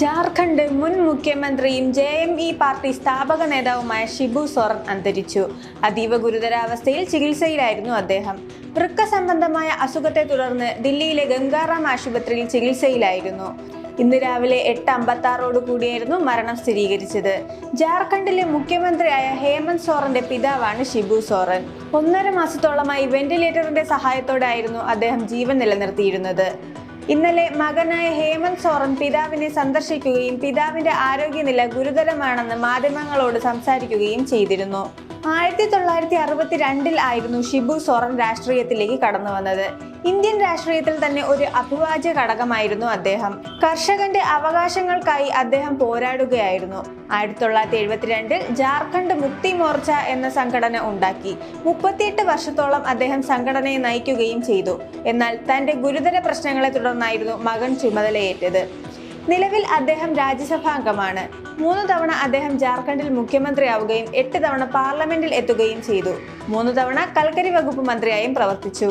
ജാർഖണ്ഡ് മുൻ മുഖ്യമന്ത്രിയും J M E party സ്ഥാപക നേതാവുമായ ഷിബു സോറൻ അന്തരിച്ചു. അതീവ ഗുരുതരാവസ്ഥയിൽ ചികിത്സയിലായിരുന്നു അദ്ദേഹം. വൃക്ക സംബന്ധമായ അസുഖത്തെ തുടർന്ന് ദില്ലിയിലെ ഗംഗാറാം ആശുപത്രിയിൽ ചികിത്സയിലായിരുന്നു. ഇന്ന് രാവിലെ എട്ട് അമ്പത്തി ആറോട് കൂടിയായിരുന്നു മരണം സ്ഥിരീകരിച്ചത്. ജാർഖണ്ഡിലെ മുഖ്യമന്ത്രിയായ ഹേമന്ത് സോറന്റെ പിതാവാണ് ഷിബു സോറൻ. ഒന്നര മാസത്തോളമായി വെന്റിലേറ്ററിന്റെ സഹായത്തോടെയായിരുന്നു അദ്ദേഹം ജീവൻ നിലനിർത്തിയിരുന്നത്. ഇന്നലെ മകനായ ഹേമന്ത് സോറൻ പിതാവിനെ സന്ദർശിക്കുകയും പിതാവിന്റെ ആരോഗ്യനില ഗുരുതരമാണെന്ന് മാധ്യമങ്ങളോട് സംസാരിക്കുകയും ചെയ്തിരുന്നു. ആയിരത്തി തൊള്ളായിരത്തി അറുപത്തി രണ്ടിൽ ആയിരുന്നു ഷിബു സോറൻ രാഷ്ട്രീയത്തിലേക്ക് കടന്നു വന്നത്. ഇന്ത്യൻ രാഷ്ട്രീയത്തിൽ തന്നെ ഒരു അഭിവാജ്യ ഘടകമായിരുന്നു അദ്ദേഹം. കർഷകന്റെ അവകാശങ്ങൾക്കായി അദ്ദേഹം പോരാടുകയായിരുന്നു. ആയിരത്തി തൊള്ളായിരത്തി എഴുപത്തിരണ്ടിൽ ജാർഖണ്ഡ് മുക്തി മോർച്ച എന്ന സംഘടന ഉണ്ടാക്കി. മുപ്പത്തിയെട്ട് വർഷത്തോളം അദ്ദേഹം സംഘടനയെ നയിക്കുകയും ചെയ്തു. എന്നാൽ തന്റെ ഗുരുതര പ്രശ്നങ്ങളെ തുടർന്നായിരുന്നു മകൻ ചുമതലയേറ്റത്. നിലവിൽ അദ്ദേഹം രാജ്യസഭാംഗമാണ് മൂന്ന് തവണ അദ്ദേഹം ജാർഖണ്ഡിൽ മുഖ്യമന്ത്രിയാവുകയും എട്ട് തവണ പാർലമെന്റിൽ എത്തുകയും ചെയ്തു. മൂന്ന് തവണ കൽക്കരി വകുപ്പ് മന്ത്രിയായും പ്രവർത്തിച്ചു.